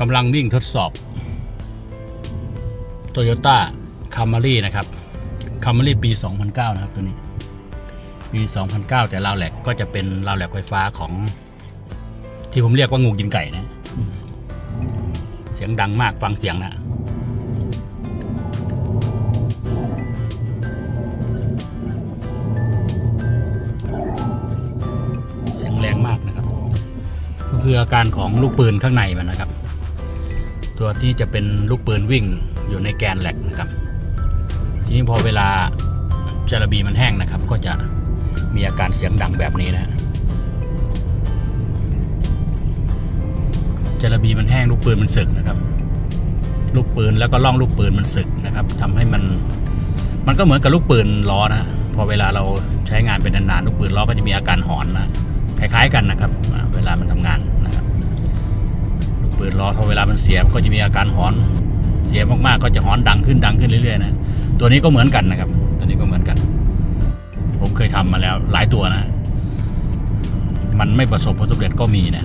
กำลังวิ่งทดสอบ Toyota Camry นะครับ Camry ปี 2009 นะครับตัวนี้ ปี 2009 แต่ราวแหลกก็จะเป็นราวแหลกไฟฟ้าของ ที่ผมเรียกว่างูกินไก่นะ เสียงดังมากฟังเสียงนะเสียงแรงมากนะครับ ก็คืออาการของลูกปืนข้างในมันนะครับ ตัวที่จะเป็นลูกปืนวิ่งอยู่ในแกนแหลกนะครับ ทีนี้พอเวลาจารบีมันแห้งนะครับ ก็จะมีอาการเสียงดังแบบนี้นะฮะจารบีมันแห้งลูกปืนมันสึกนะครับ ลูกปืนแล้วก็ล่องลูกปืนมันสึกนะครับทำให้มันมันก็เหมือนกับลูกปืนล้อนะพอเวลาเราใช้งานเป็นนานๆลูกปืนล้อก็จะมีอาการหอนนะคล้ายๆกันนะครับ เวลามันทำงาน นะครับลูกปืนล้อพอเวลามันเสียมันก็จะมีอาการหอนเสียมากๆก็จะหอนดังขึ้นดังขึ้นเรื่อยๆนะตัวนี้ก็เหมือนกันนะครับ ตัวนี้ก็เหมือนกัน ผมเคยทำมาแล้วหลายตัวนะ มันไม่ประสบผลสำเร็จก็มีนะ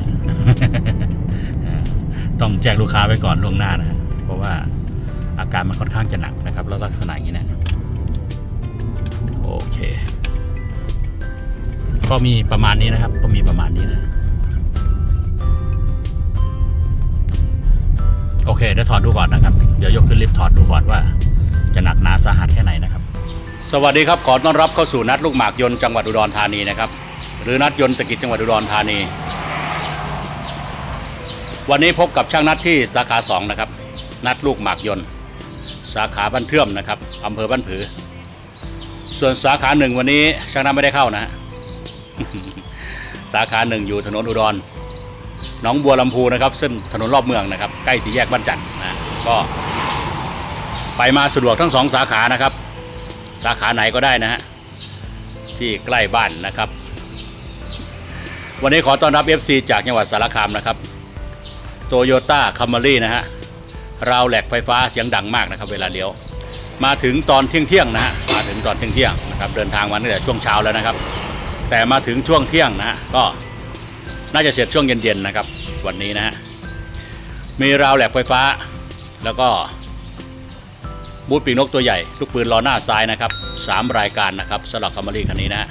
ต้องแจ้งลูกค้าไว้ก่อนล่วงหน้านะเพราะว่าอาการมันค่อนข้างจะหนักนะครับ แล้วลักษณะอย่างนี้นะโอเค ก็มีประมาณนี้นะครับ ก็มีประมาณนี้นะ อเคเดี๋ยวถอดดูก่อนนะครับ เดี๋ยวยกขึ้นลิฟต์ถอดดูก่อนว่า จะหนักหนาสาหัสแค่ไหนนะครับ สวัสดีครับขอต้อนรับเข้าสู่นัดลูกหมากยนต์จังหวัดอุดรธานีนะครับ หรือนัดยนต์ตะกิจจังหวัดอุดรธานี วันนี้พบกับช่างนัดที่สาขาสองนะครับนัดลูกหมากยนต์ สาขาบ้านเทื่อมนะครับอำเภอบ้านผือ ส่วนสาขาหนึ่งวันนี้ช่างนัดไม่ได้เข้านะฮะสาขาหนึ่งอยู่ถนนอุดร หนองบัวลำพูนะครับเส้นถนนรอบเมืองนะครับ ใกล้สี่แยกบ้านจันทร์นะก็ไปมาสะดวกทั้งสองสาขานะครับ สาขาไหนก็ได้นะฮะที่ใกล้บ้านนะครับ วันนี้ขอต้อนรับ FC จากจังหวัดสารคามนะครับโตโยต้าคัมมารีนะฮะราวแหลกไฟฟ้าเสียงดังมากนะครับ เวลาเลี้ยว มาถึงตอนเที่ยงเที่ยงนะฮะมาถึงตอนเที่ยงเที่ยงนะครับเดินทางมาตั้งแต่ช่วงเช้าแล้วนะครับ แต่มาถึงช่วงเที่ยงนะฮะก็ น่าจะเสร็จช่วงเย็นๆนะครับ วันนี้นะฮะมีราวแหลกไฟฟ้า แล้วก็บูธปีนกตัวใหญ่ ลูกปืนล้อหน้าซ้ายนะครับสามรายการนะครับสำหรับคัมมารีคันนี้นะฮะ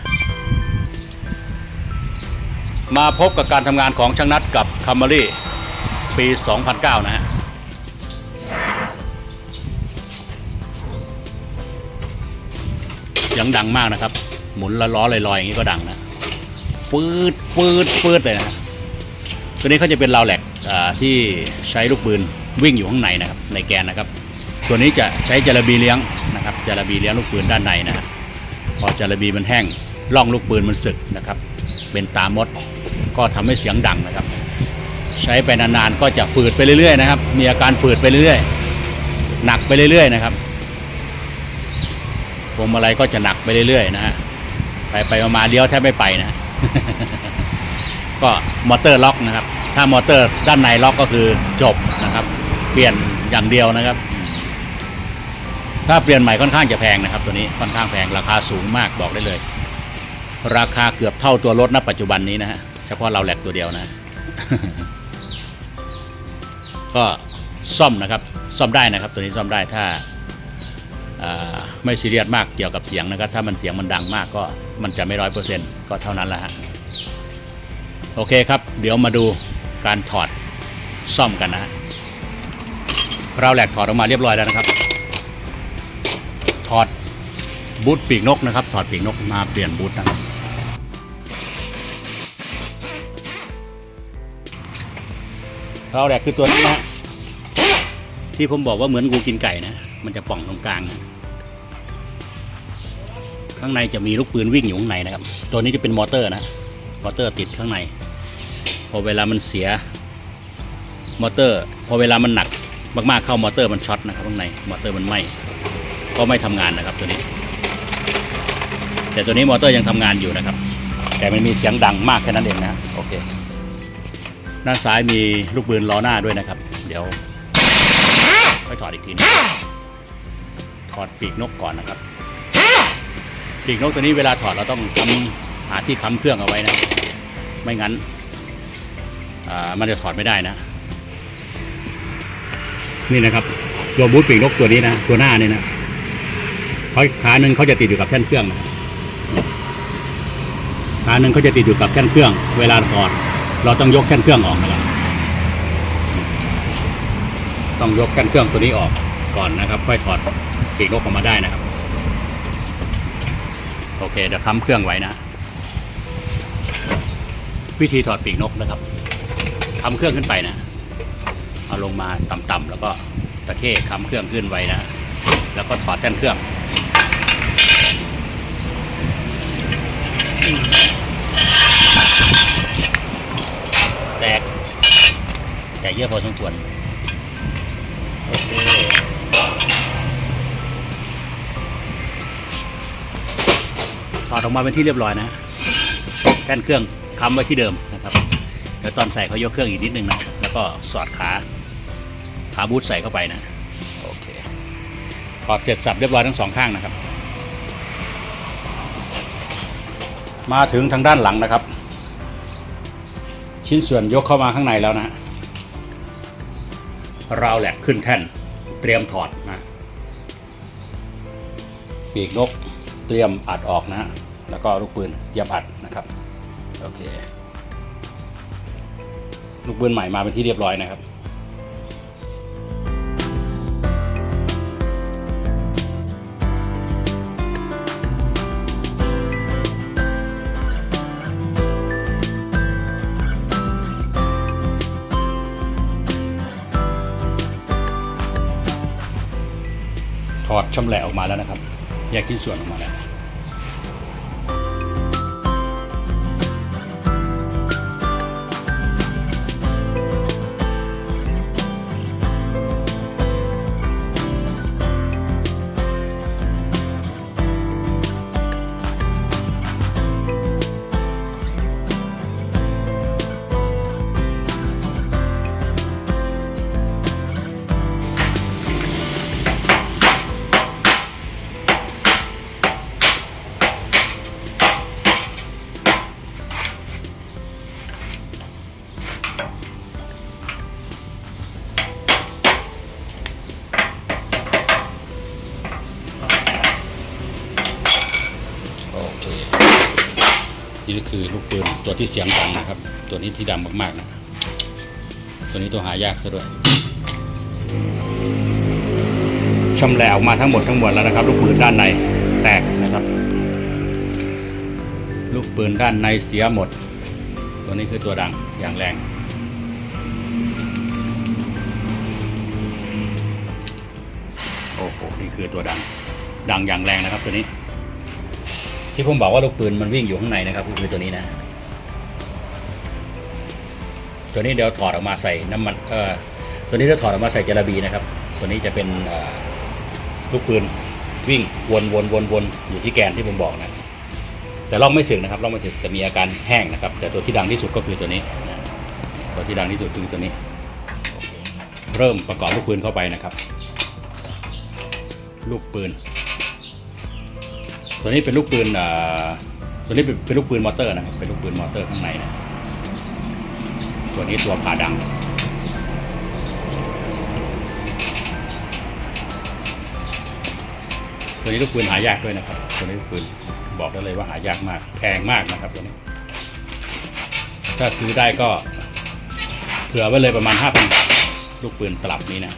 มาพบกับการทำงานของช่างนัดกับคัมมารีปี 2009 นะฮะเสียงดังมากนะครับ หมุนละล้อลอยๆอย่างนี้ก็ดังนะ ฟืดฟืดฟืดเลยนะตัวนี้เขาจะเป็นราวแหลกที่ใช้ลูกปืนวิ่งอยู่ข้างในนะครับในแกนนะครับ ตัวนี้จะใช้จาระบีเลี้ยงนะครับจาระบีเลี้ยงลูกปืนด้านในนะฮะพอจาระบีมันแห้งล่องลูกปืนมันสึกนะครับ เป็นตามดก็ทำให้เสียงดังนะครับ ใช้ไปนานๆก็จะฝืดไปเรื่อยๆนะครับ มีอาการฝืดไปเรื่อยๆหนักไปเรื่อยๆนะครับพวงมาลัยก็จะหนักไปเรื่อยๆนะฮะไปไปๆมาเลี้ยวแทบไม่ไปนะ ก็มอเตอร์ล็อกนะครับ ถ้ามอเตอร์ด้านในล็อกก็คือจบนะครับ เปลี่ยนอย่างเดียวนะครับ ถ้าเปลี่ยนใหม่ค่อนข้างจะแพงนะครับ ตัวนี้ค่อนข้างแพงราคาสูงมากบอกได้เลย ราคาเกือบเท่าตัวรถณปัจจุบันนี้นะฮะเฉพาะเราแหลกตัวเดียวนะ ก็ซ่อมนะครับ ซ่อมได้นะครับ ตัวนี้ซ่อมได้ถ้าอ่าไม่ซีเรียสมากเกี่ยวกับเสียงนะครับ ถ้ามันเสียงมันดังมากก็ มันจะไม่ร้อยเปอร์เซ็นต์ก็เท่านั้นแหละฮะโอเคครับเดี๋ยวมาดูการถอดซ่อมกันนะฮะเราแหลกถอดออกมาเรียบร้อยแล้วนะครับ ถอดบูทปีกนกนะครับ ถอดปีกนกมาเปลี่ยนบูทนะครับเราแหลกคือตัวนี้นะฮะที่ผมบอกว่าเหมือนงูกินไก่นะ มันจะป่องตรงกลางนะ ข้างในจะมีลูกปืนวิ่งอยู่ข้างในนะครับ ตัวนี้จะเป็นมอเตอร์นะ มอเตอร์ติดข้างใน พอเวลามันเสีย มอเตอร์ พอเวลามันหนักมากๆเข้ามอเตอร์มันช็อตนะครับข้างใน มอเตอร์มันไหม้ก็ไม่ทำงานนะครับตัวนี้ แต่ตัวนี้มอเตอร์ยังทำงานอยู่นะครับ แต่มันมีเสียงดังมากแค่นั้นเองนะโอเค ด้านซ้ายมีลูกปืนล้อหน้าด้วยนะครับ เดี๋ยวค่อยถอดอีกทีนึงถอดปีกนกก่อนนะครับ ปีกนกตัวนี้เวลาถอดเราต้องทำหาที่ค้ำเครื่องเอาไว้นะ ไม่งั้นมันจะถอดไม่ได้นะ นี่นะครับ ตัวบูทปีกนกตัวนี้นะ ตัวหน้านี่นะเขาขาหนึ่งเขาจะติดอยู่กับแท่นเครื่องนะขาหนึ่งเขาจะติดอยู่กับแท่นเครื่อง เวลาถอด เราต้องยกแท่นเครื่องออกนะครับต้องยกแท่นเครื่องตัวนี้ออกก่อนนะครับ ค่อยถอดปีกนกออกมาได้นะครับ โอเคเดี๋ยวค้ำเครื่องไว้นะ วิธีถอดปีกนกนะครับค้ำเครื่องขึ้นไปนะ เอาลงมาต่ำๆแล้วก็ตะเข้ค้ำเครื่องขึ้นไว้นะ แล้วก็ถอดแท่นเครื่องแตกแตกเยอะพอสมควร ดออกมาเป็นที่เรียบร้อยนะแท่นเครื่องค้ำไว้ที่เดิมนะครับเดี๋ยวตอนใส่เขายกเครื่องอีกนิดนึงนะแล้วก็สอดขาขาบูทใส่เข้าไปนะโอเคถอดเสร็จสับเรียบร้อยทั้งสองข้างนะครับ มาถึงทางด้านหลังนะครับ ชิ้นส่วนยกเข้ามาข้างในแล้วนะฮะราวแหลกขึ้นแท่นเตรียมถอดนะปีกนกเตรียมอัดออกนะฮะ แล้วก็ลูกปืนเตรียมอัดนะครับโอเคลูกปืนใหม่มาเป็นที่เรียบร้อยนะครับถอดชำแหละออกมาแล้วนะครับ แยกชิ้นส่วนออกมาแล้ว นี่ก็คือลูกปืนตัวที่เสียงดังนะครับ ตัวนี้ที่ดังมากๆนะตัวนี้ตัวหายากซะด้วยชำแหละออกมาทั้งหมดทั้งมวลแล้วนะครับ ลูกปืนด้านในแตกนะครับ ลูกปืนด้านในเสียหมด ตัวนี้คือตัวดังอย่างแรงโอ้โหนี่คือตัวดังดังอย่างแรงนะครับตัวนี้ ที่ผมบอกว่าลูกปืนมันวิ่งอยู่ข้างในนะครับก็คือตัวนี้นะ ตัวนี้เดี๋ยวถอดออกมาใส่น้ำมันเอ่อตัวนี้เดี๋ยวถอดออกมาใส่จระบีนะครับ ตัวนี้จะเป็นลูกปืนวิ่งวนวนวนวนอยู่ที่แกนที่ผมบอกนะแต่ล่องไม่สึกนะครับล่องไม่สึกจะมีอาการแห้งนะครับ แต่ตัวที่ดังที่สุดก็คือตัวนี้ตัวที่ดังที่สุดคือตัวนี้ เริ่มประกอบลูกปืนเข้าไปนะครับ ลูกปืน ตัวนี้เป็นลูกปืนอ่าตัวนี้เป็นเป็นลูกปืนมอเตอร์นะครับเป็นลูกปืนมอเตอร์ข้างในนะตัวนี้ตัวผ่าดังตัวนี้ลูกปืนหายากด้วยนะครับ ตัวนี้ลูกปืนบอกได้เลยว่าหายากมากแพงมากนะครับตัวนี้ ถ้าซื้อได้ก็เผื่อไว้เลยประมาณ5,000บาทลูกปืนตลับนี้นะ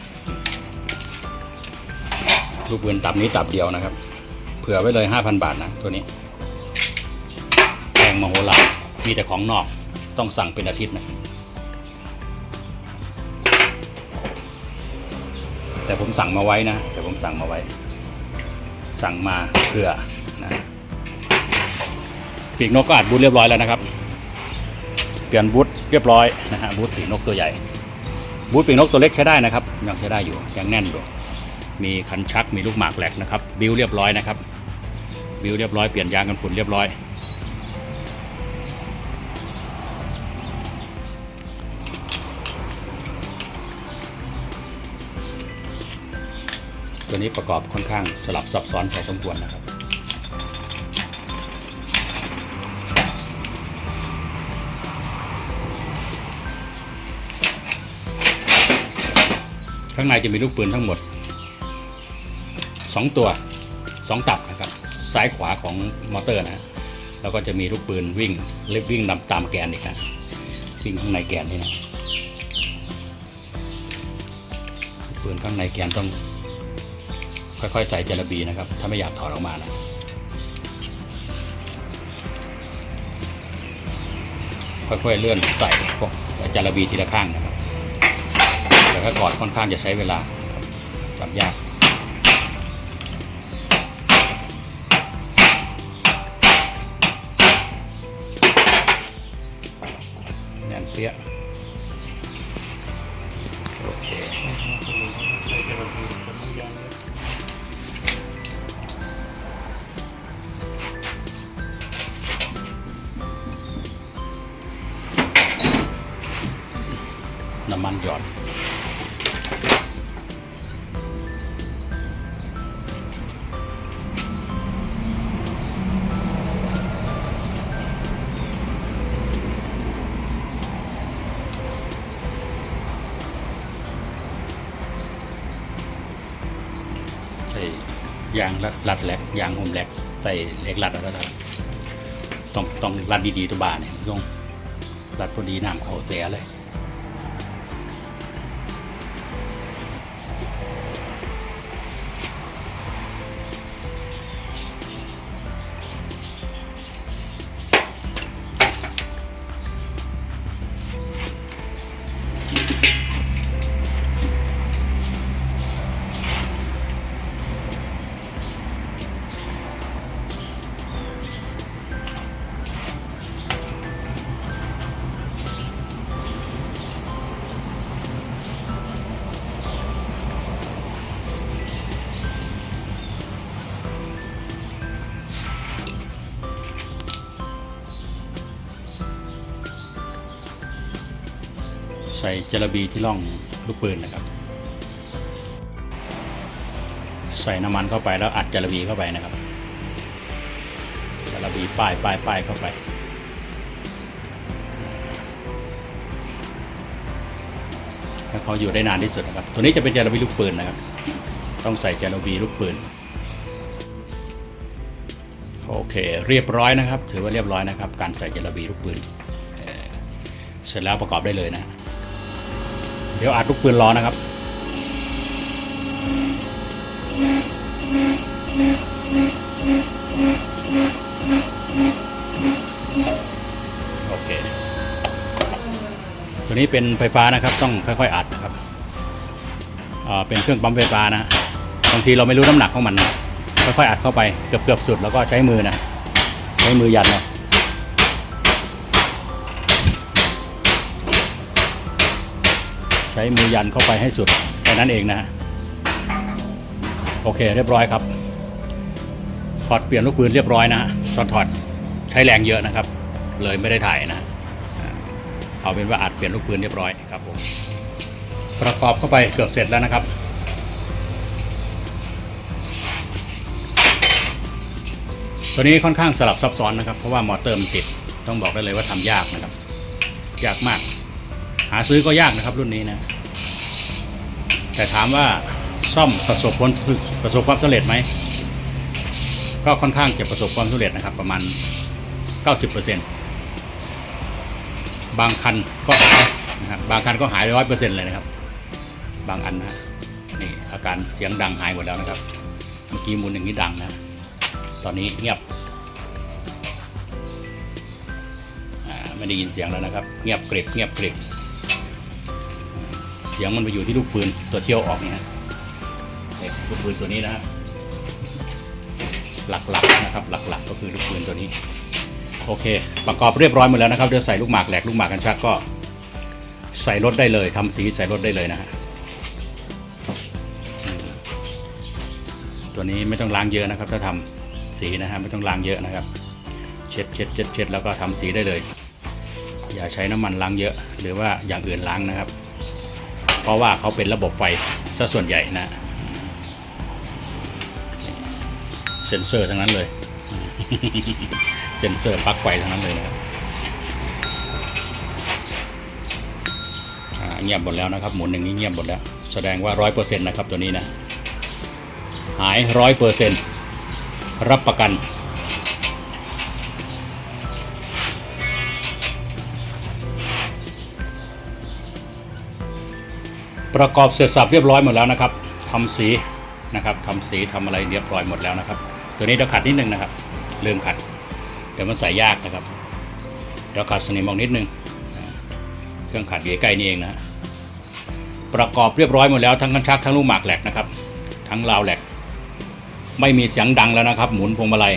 ลูกปืนตับนี้ตับเดียวนะครับ เผื่อไว้เลย 5,000 บาทนะตัวนี้แพงมโหฬารมีแต่ของนอกต้องสั่งเป็นอาทิตย์นะ แต่ผมสั่งมาไว้นะ แต่ผมสั่งมาไว้ สั่งมาเผื่อนะปีกนกก็อัดบูทเรียบร้อยแล้วนะครับ เปลี่ยนบูทเรียบร้อยนะฮะบูทปีกนกตัวใหญ่บูทปีกนกตัวเล็กใช้ได้นะครับยังใช้ได้อยู่ยังแน่นอยู่ มีคันชักมีลูกหมากแหลกนะครับ บิวเรียบร้อยนะครับ บิวเรียบร้อยเปลี่ยนยางกันฝุ่นเรียบร้อย ตัวนี้ประกอบค่อนข้างสลับซับซ้อนพอสมควรนะครับข้างข้างในจะมีลูกปืนทั้งหมด สองตัวสองตับนะครับซ้ายขวาของมอเตอร์นะแล้วก็จะมีลูกปืนวิ่งเล็บวิ่งนำตามแกนอีกนะวิ่งข้างในแกนนี่นะลูกปืนข้างในแกนต้องค่อยๆ ใส่จรบีนะครับ ถ้าไม่อยากถอดออกมานะค่อยๆเลื่อนใส่พวกจารบีทีละข้างนะครับ แต่ถ้ากอดค่อนข้างจะใช้เวลาจับยาก แยางรัดรัดแหลกยางหุ้มแหลกใส่เหล็กรัดแล้วก็ต้องต้องรัดดีๆตัวบานเนี่ยต้องรัดพอดีน้ำเขาเสียเลย ใส่จระบีที่ร่องลูกปืนนะครับ ใส่น้ำมันเข้าไปแล้วอัดจระบีเข้าไปนะครับจระบีป้ายป้ายป้ายเข้าไปให้เขาอยู่ได้นานที่สุดนะครับ ตัวนี้จะเป็นจระบีลูกปืนนะครับ ต้องใส่จระบีลูกปืนโอเค เรียบร้อยนะครับ ถือว่าเรียบร้อยนะครับ การใส่จระบีลูกปืนเสร็จแล้วประกอบได้เลยนะ ดี๋ยวอัดลูกปืนรอนะครับโอเคตัวนี้เป็นไฟฟ้านะครับ ต้องค่อยๆอัดนะครับเป็นเครื่องปั๊มไฟฟ้านะบางทีเราไม่รู้น้ำหนักของมันนะค่อยๆอัดเข้าไปเกือบๆสุดแล้วก็ใช้มือนะใช้มือยันเนาะ ใช้มือยันเข้าไปให้สุดแค่นั้นเองนะฮะโอเคเรียบร้อยครับ ถอดเปลี่ยนลูกปืนเรียบร้อยนะฮะตอนถอดใช้แรงเยอะนะครับ เลยไม่ได้ถ่ายนะเอาเป็นว่าอัดเปลี่ยนลูกปืนเรียบร้อยครับผมประกอบเข้าไปเกือบเสร็จแล้วนะครับตัวนี้ค่อนข้างสลับซับซ้อนนะครับ เพราะว่ามอเตอร์มันติดต้องบอกได้เลยว่าทำยากนะครับ ยากมาก หาซื้อก็ยากนะครับรุ่นนี้นะ แต่ถามว่าซ่อมประสบผลประสบความสำเร็จไหม ก็ค่อนข้างจะประสบความสำเร็จนะครับประมาณ 90%บางคันก็หายนะครับบางคันก็หายร้อยเปอร์เซ็นต์เลยนะครับ บางอันนะนี่อาการเสียงดังหายหมดแล้วนะครับ เมื่อกี้มุนอย่างนี้ดังนะ ตอนนี้เงียบไม่ได้ยินเสียงแล้วนะครับ เงียบกริบเงียบกริบ เสียงมันไปอยู่ที่ลูกปืนตัวเที่ยวออกเนี่ยลูกปืนตัวนี้นะฮะหลักๆนะครับหลักๆ ก็คือลูกปืนตัวนี้ โอเค ประกอบเรียบร้อยหมดแล้วนะครับเดี๋ยวใส่ลูกหมากแหลกลูกหมากกันชักก็ ใส่รถได้เลยทำสีใส่รถได้เลยนะฮะตัวนี้ไม่ต้องล้างเยอะนะครับ ถ้าทำสีนะฮะไม่ต้องล้างเยอะนะครับ เช็ดเช็ดเช็ดเช็ดแล้วก็ทำสีได้เลย อย่าใช้น้ำมันล้างเยอะ หรือว่าอย่างอื่นล้างนะครับ เพราะว่าเขาเป็นระบบไฟซะส่วนใหญ่นะเซ็นเซอร์ทั้งนั้นเลย เซ็นเซอร์ปลั๊กไฟทั้งนั้นเลยนะเงียบหมดแล้วนะครับ หมุนอย่งนี้เงียบหมดแล้ว แสดงว่าร้อยเปอร์เซ็นต์นะครับตัวนี้นะ หายร้อยเปอร์เซ็นต์รับประกัน ประกอบเสร็จสับเรียบร้อยหมดแล้วนะครับทำสีนะครับทำสีทำอะไรเรียบร้อยหมดแล้วนะครับ ตัวนี้เดี๋ยวขัดนิดนึงนะครับลืมขัด เดี๋ยวมันใส่ยากนะครับ เดี๋ยวขัดสนิมออกนิดนึง เครื่องขัดอยู่ใกล้นี่เองนะประกอบเรียบร้อยหมดแล้วทั้งกันชักทั้งลูกหมากแหลกนะครับ ทั้งราวแหลก ไม่มีเสียงดังแล้วนะครับ หมุนพวงมาลัย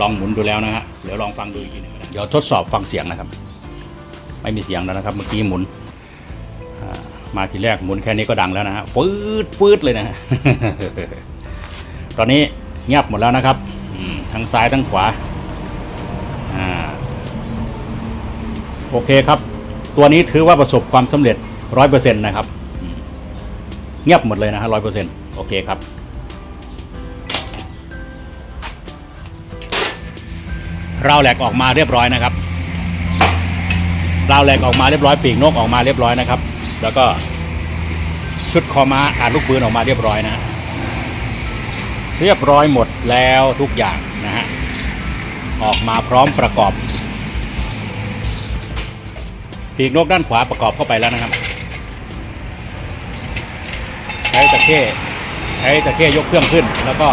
ลองหมุนดูแล้วนะฮะเดี๋ยวลองฟังดูอีกทีนึงก็ได้เดี๋ยวทดสอบฟังเสียงนะครับ ไม่มีเสียงแล้วนะครับ เมื่อกี้หมุน มาทีแรกหมุนแค่นี้ก็ดังแล้วนะฮะฟืดฟืดเลยนะฮะตอนนี้เงียบหมดแล้วนะครับทั้งซ้ายทั้งขวาอโอเคครับ ตัวนี้ถือว่าประสบความสำเร็จร้อยเปอร์เซ็นต์นะครับ เงียบหมดเลยนะฮะร้อยเปอร์เซ็นต์โอเคครับราวแหลกออกมาเรียบร้อยนะครับราวแหลกออกมาเรียบร้อยปีกนกออกมาเรียบร้อยนะครับ แล้วก็ชุดคอม้าอ่านลูกปืนออกมาเรียบร้อยนะฮะเรียบร้อยหมดแล้วทุกอย่างนะฮะ ออกมาพร้อมประกอบ ปีกนกด้านขวาประกอบเข้าไปแล้วนะครับ ใช้ตะเข้ใช้ตะเข้ยกเครื่องขึ้น แล้วก็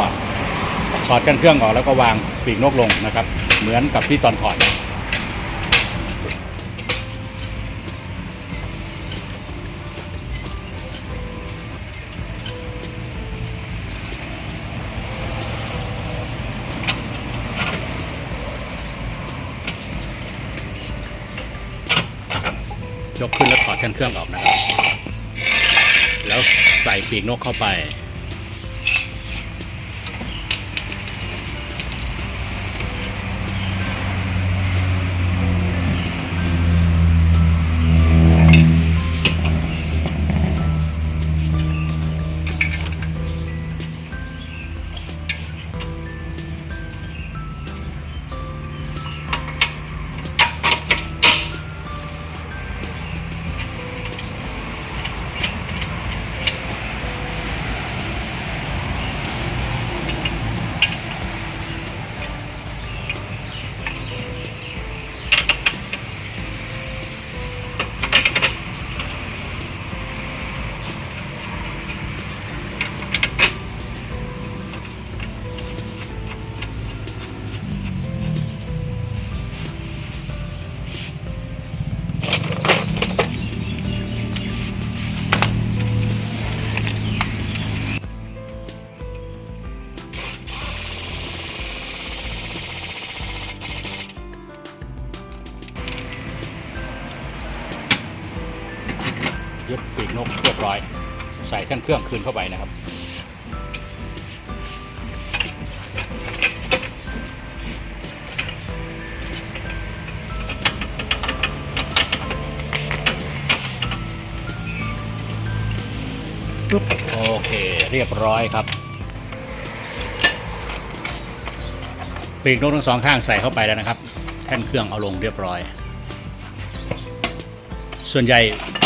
ถอดกันเครื่องออกแล้วก็วางปีกนกลงนะครับ เหมือนกับที่ตอนถอด นกเข้าไป ยึดปีกนกเรียบร้อย ใส่ท่านเครื่องคืนเข้าไปนะครับ โอเคเรียบร้อยครับ ปีกนกทั้งสองข้างใส่เข้าไปแล้วนะครับ แท่นเครื่องเอาลงเรียบร้อย ส่วนใหญ่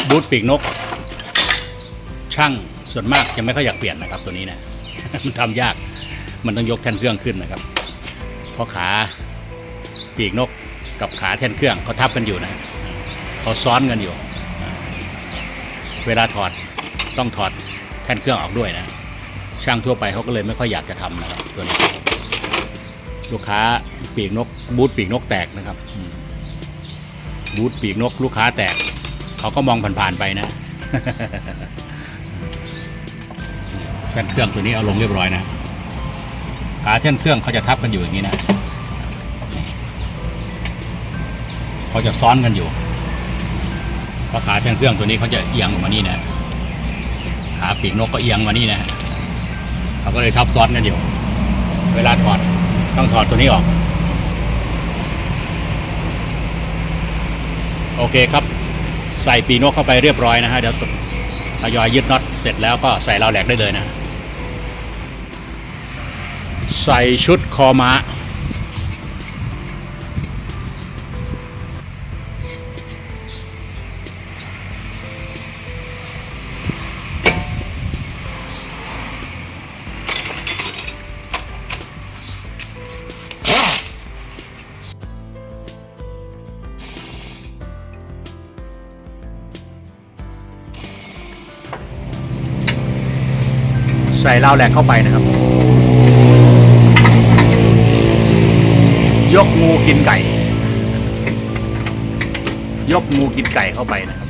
บูทปีกนก ช่างส่วนมากจะไม่ค่อยอยากเปลี่ยนนะครับ ตัวนี้นะมันทำยากมันต้องยกแท่นเครื่องขึ้นนะครับ เพราะขาปีกนกกับขาแท่นเครื่องเขาทับกันอยู่นะเขาซ้อนกันอยู่ เวลาถอดต้องถอดแท่นเครื่องออกด้วยนะ ช่างทั่วไปเขาก็เลยไม่ค่อยอยากจะทำนะครับตัวนี้ ลูกค้าปีกนก บูทปีกนกแตกนะครับ บูทปีกนกลูกค้าแตก เขาก็มองผ่านๆไปนะแท่นเครื่องตัวนี้เอาลงเรียบร้อยนะขาแท่นเครื่องเขาจะทับกันอยู่อย่างนี้นะเขาจะซ้อนกันอยู่เพราะขาแท่นเครื่องตัวนี้เขาจะเอียงออกมานี่นะขาปีกนกก็เอียงมานี่นะเขาก็เลยทับซ้อนกันอยู่ เวลาถอดต้องถอดตัวนี้ออก โอเคครับ ใส่ปีกนกเข้าไปเรียบร้อยนะฮะเดี๋ยวทยอยยึดน็อตเสร็จแล้วก็ใส่ราวแหลกได้เลยนะ ใส่ชุดคอม้า ใส่ราวแหลกเข้าไปนะครับ ยกงูกินไก่ ยกงูกินไก่เข้าไปนะครับ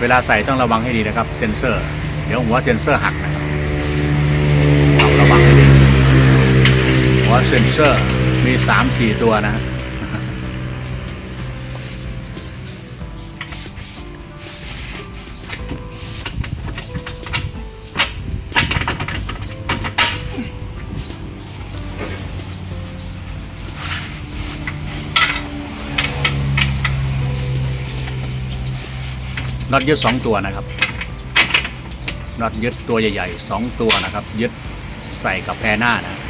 เวลาใส่ต้องระวังให้ดีนะครับ เซ็นเซอร์ เดี๋ยวหัวเซ็นเซอร์หักนะครับ เซ็นเซอร์มีสามสี่ตัวนะฮะน็อตยึดสองตัวนะครับน็อตยึดตัวใหญ่ๆสองตัวนะครับ ยึดใส่กับแพรหน้านะ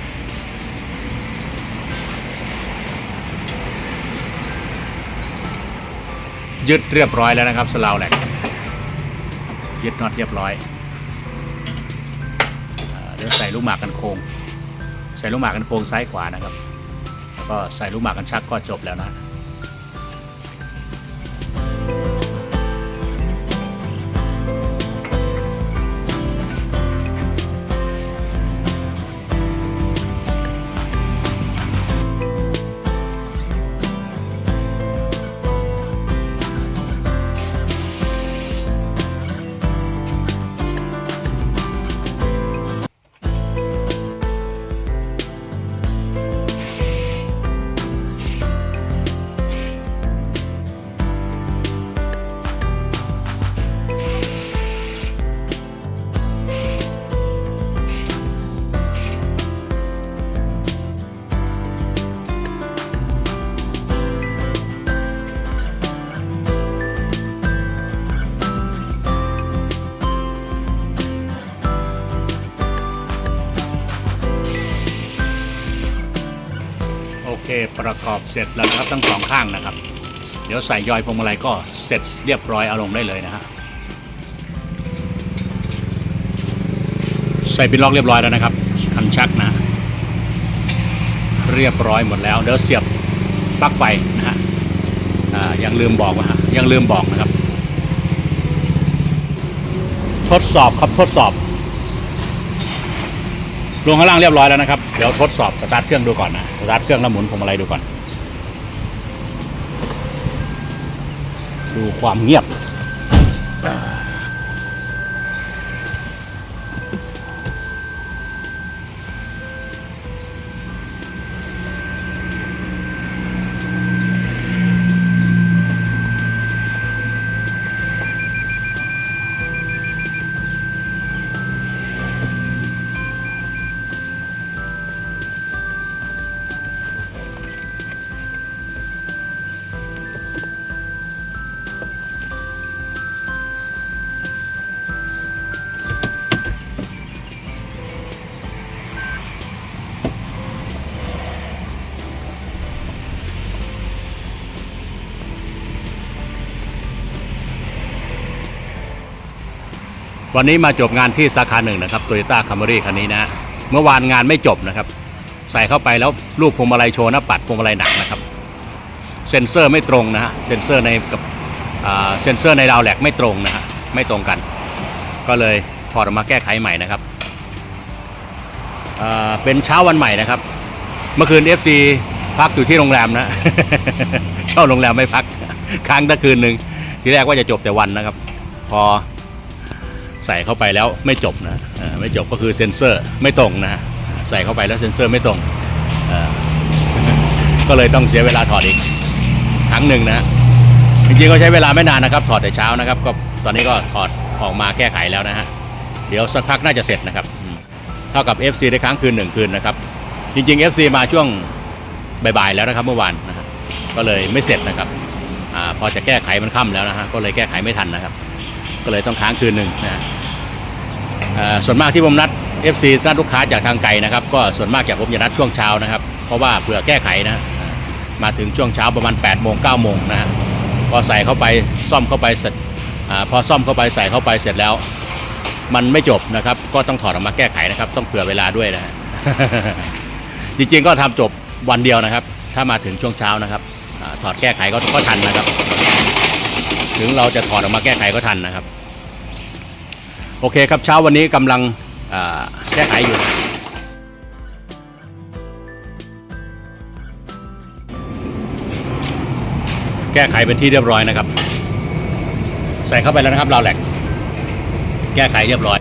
ยึดเรียบร้อยแล้วนะครับสลาวแหลกยึดน็อตเรียบร้อยเดี๋ยวใส่ลูกหมากกันโค้งใส่ลูกหมากกันโค้งซ้ายขวานะครับแล้วก็ใส่ลูกหมากกันชักก็จบแล้วนะ เคประกอบเสร็จแล้วนะครับทั้งสองข้างนะครับ เดี๋ยวใส่ยอยพวงมาลัยก็เสร็จเรียบร้อยเอาลงได้เลยนะฮะใส่ปินล็อกเรียบร้อยแล้วนะครับคันชักนะ เรียบร้อยหมดแล้ว เดี๋ยวเสียบปลั๊กไฟนะฮะยังลืมบอกว่ายังลืมบอกนะครับ ทดสอบครับทดสอบลงข้างล่างเรียบร้อยแล้วนะครับ เดี๋ยวทดสอบสตาร์ทเครื่องดูก่อนนะ รัดเครื่องแล้วหมุนผมอะไรดูก่อน ดูความเงียบ วันนี้มาจบงานที่สาขาหนึ่งนะครับ Toyota Camry คันนี้นะเมื่อวานงานไม่จบนะครับ ใส่เข้าไปแล้วรูปพวงมาลัยโชว์หน้าปัดพวงมาลัยหนักนะครับ เซ็นเซอร์ไม่ตรงนะฮะเซ็นเซอร์ในกับเซ็นเซอร์ในดาวแหลกไม่ตรงนะฮะไม่ตรงกัน ก็เลยถอดออกมาแก้ไขใหม่นะครับเป็นเช้าวันใหม่นะครับ เมื่อคืน FC พักอยู่ที่โรงแรมนะเช่าโรงแรมไม่พักค้างตะคืนหนึ่งทีแรกว่าจะจบแต่วันนะครับ พอ ใส่เข้าไปแล้วไม่จบนะอ่อไม่จบก็คือเซ็นเซอร์ไม่ตรงนะฮะใส่เข้าไปแล้วเซ็นเซอร์ไม่ตรงอ่อก็เลยต้องเสียเวลาถอดอีกครั้งหนึ่งนะจริงๆก็ใช้เวลาไม่นานนะครับถอดแต่เช้านะครับ ก็ตอนนี้ก็ถอดออกมาแก้ไขแล้วนะฮะเดี๋ยวสักพักน่าจะเสร็จนะครับเท่ากับ FC ได้ค้างคืนหนึ่งคืนนะครับจริงๆ FC มาช่วงบ่ายๆแล้วนะครับเมื่อวานนะฮะก็เลยไม่เสร็จนะครับอาพอจะแก้ไขมันค่ำแล้วนะฮะก็เลยแก้ไขไม่ทันนะครับ ก็เลยต้องค้างคืนหนึ่งนะฮะเอ่อ ส่วนมากที่ผมนัด FC นัดลูกค้าจากทางไกลนะครับ ก็ส่วนมากจากผมจะนัดช่วงเช้านะครับ เพราะว่าเผื่อแก้ไขนะมาถึงช่วงเช้าประมาณ8ปดโมงเก้าโมงนะฮะพอใส่เข้าไปซ่อมเข้าไปเสร็จอพอซ่อมเข้าไปใส่เข้าไปเสร็จแล้ว มันไม่จบนะครับ ก็ต้องถอดออกมาแก้ไขนะครับ ต้องเผื่อเวลาด้วยนะฮะจริงๆก็ทำจบวันเดียวนะครับ ถ้ามาถึงช่วงเช้านะครับอถอดแก้ไขก็ก็ทันนะครับ ถึงเราจะถอดออกมาแก้ไขก็ทันนะครับ โอเคครับเช้าวันนี้กำลังแก้ไขอยู่ แก้ไขเป็นที่เรียบร้อยนะครับ ใส่เข้าไปแล้วนะครับเราวแหลกแก้ไขเรียบร้อย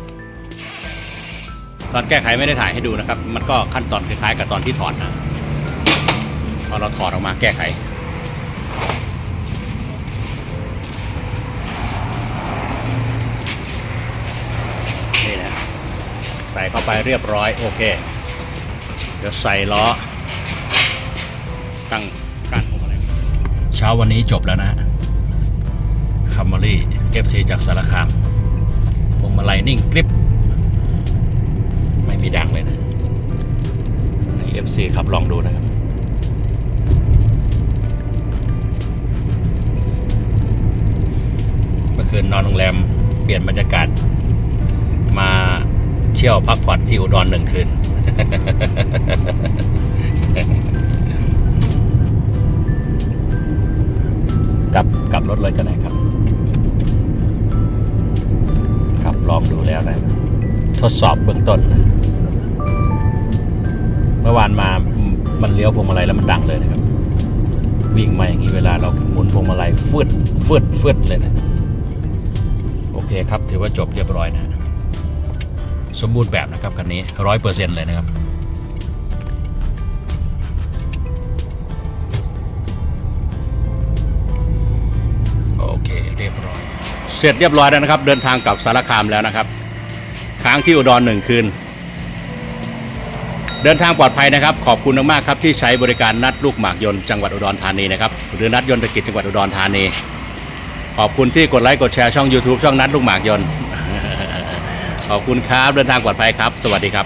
ตอนแก้ไขไม่ได้ถ่ายให้ดูนะครับ มันก็ขั้นตอนคล้ายๆกับตอนที่ถอดนะพอเราถอดออกมาแก้ไข ใส่เข้าไปเรียบร้อยโอเค เดี๋ยวใส่ล้อ ตั้งการพวงมาลัยเช้าวันนี้จบแล้วนะฮะคัมมอรี่เอฟซีจากสารคามพวงมาลัยนิ่งกริบไม่มีดังเลยนะให้เอฟซีขับลองดูนะครับเมื่อคืนนอนโรงแรมเปลี่ยนบรรยากาศมา ที่ยวพักผ่อนที่อุดรหนึ่งคืน กลับกลับรถเลยก็ได้ครับขับลองดูแล้วนะ ทดสอบเบื้องต้นนะเมื่อวานมามันเลี้ยวพวงมาลัยแล้วมันดังเลยนะครับ วิ่งมาอย่างนี้เวลาเราหมุนพวงมาลัยฟืดฟืดฟืดเลยนะ โอเคครับ ถือว่าจบเรียบร้อยนะ สมบูรณ์แบบนะครับคันนี้ร้อยเปอร์เซ็นต์เลยนะครับโอเคเรียบร้อย เสร็จเรียบร้อยแล้วนะครับ เดินทางกลับสารคามแล้วนะครับ ค้างที่อุดรหนึ่งคืน เดินทางปลอดภัยนะครับ ขอบคุณมากๆครับที่ใช้บริการนัดลูกหมากยนต์จังหวัดอุดรธานีนะครับหรือนัดยนตกิจจังหวัดอุดรธานีขอบคุณที่กดไลค์กดแชร์ช่อง YouTube ช่องนัดลูกหมากยนต์ ขอบคุณครับ เดินทางปลอดภัยครับ สวัสดีครับ